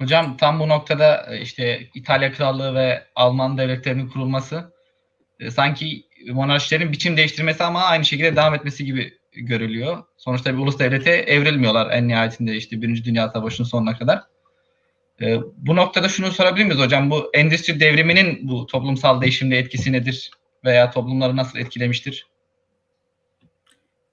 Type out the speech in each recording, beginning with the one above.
Hocam tam bu noktada e, işte İtalya Krallığı ve Alman devletlerinin kurulması e, sanki monarşilerin biçim değiştirmesi ama aynı şekilde devam etmesi gibi görülüyor. Sonuçta bir ulus devlete evrilmiyorlar en nihayetinde işte Birinci Dünya Savaşı'nın sonuna kadar. E, bu noktada şunu sorabilir miyiz hocam? Bu endüstri devriminin bu toplumsal değişimde etkisi nedir? Veya toplumları nasıl etkilemiştir?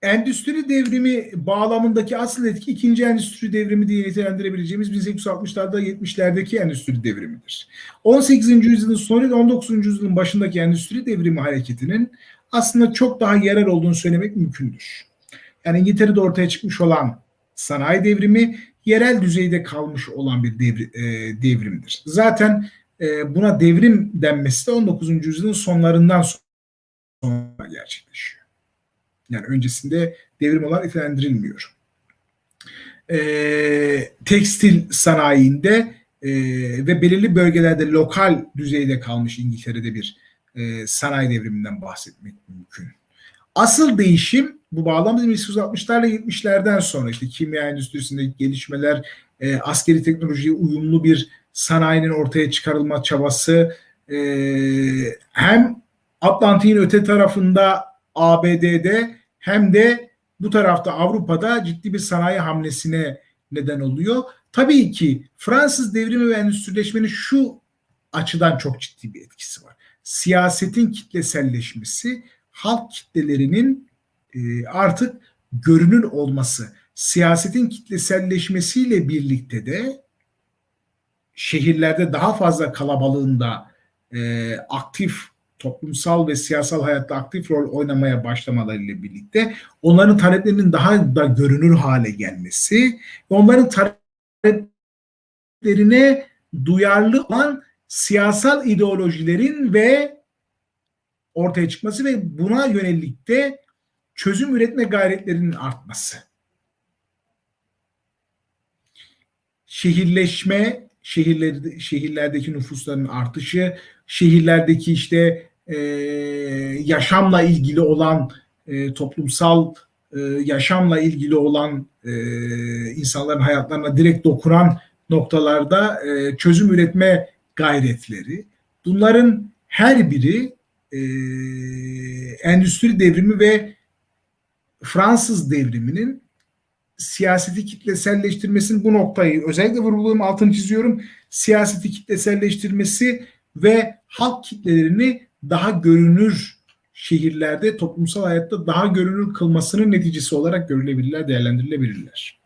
Endüstri devrimi bağlamındaki asıl etki ikinci endüstri devrimi diye nitelendirebileceğimiz 1860'larda 70'lerdeki endüstri devrimidir. 18. yüzyılın sonu ile 19. yüzyılın başındaki endüstri devrimi hareketinin aslında çok daha yerel olduğunu söylemek mümkündür. Yani İngiltere'de ortaya çıkmış olan sanayi devrimi yerel düzeyde kalmış olan bir devri, e, devrimdir. Zaten e, buna devrim denmesi de 19. yüzyılın sonlarından sonra gerçekleşiyor. Yani öncesinde devrim olarak nitelendirilmiyor. E, tekstil sanayinde e, ve belirli bölgelerde lokal düzeyde kalmış İngiltere'de bir e, sanayi devriminden bahsetmek mümkün. Asıl değişim bu bağlamda 1860'larla 70'lerden sonra işte kimya endüstrisindeki gelişmeler, e, askeri teknolojiye uyumlu bir sanayinin ortaya çıkarılma çabası e, hem Atlantik'in öte tarafında ABD'de hem de bu tarafta Avrupa'da ciddi bir sanayi hamlesine neden oluyor. Tabii ki Fransız devrimi ve endüstrileşmenin şu açıdan çok ciddi bir etkisi var. Siyasetin kitleselleşmesi, halk kitlelerinin e, artık görünür olması, siyasetin kitleselleşmesiyle birlikte de şehirlerde daha fazla kalabalığında e, aktif toplumsal ve siyasal hayatta aktif rol oynamaya başlamalarıyla birlikte onların taleplerinin daha da görünür hale gelmesi ve onların taleplerine duyarlı olan siyasal ideolojilerin ve ortaya çıkması ve buna yönelik de çözüm üretme gayretlerinin artması. Şehirleşme, şehirler, şehirlerdeki nüfusların artışı, şehirlerdeki işte e, yaşamla ilgili olan e, toplumsal e, yaşamla ilgili olan e, insanların hayatlarına direkt dokunan noktalarda e, çözüm üretme gayretleri. Bunların her biri e, endüstri devrimi ve Fransız devriminin siyaseti kitleselleştirmesinin bu noktayı özellikle vurguladığım altını çiziyorum. Siyaseti kitleselleştirmesi ve halk kitlelerini daha görünür şehirlerde toplumsal hayatta daha görünür kılmasının neticesi olarak görülebilirler, değerlendirilebilirler.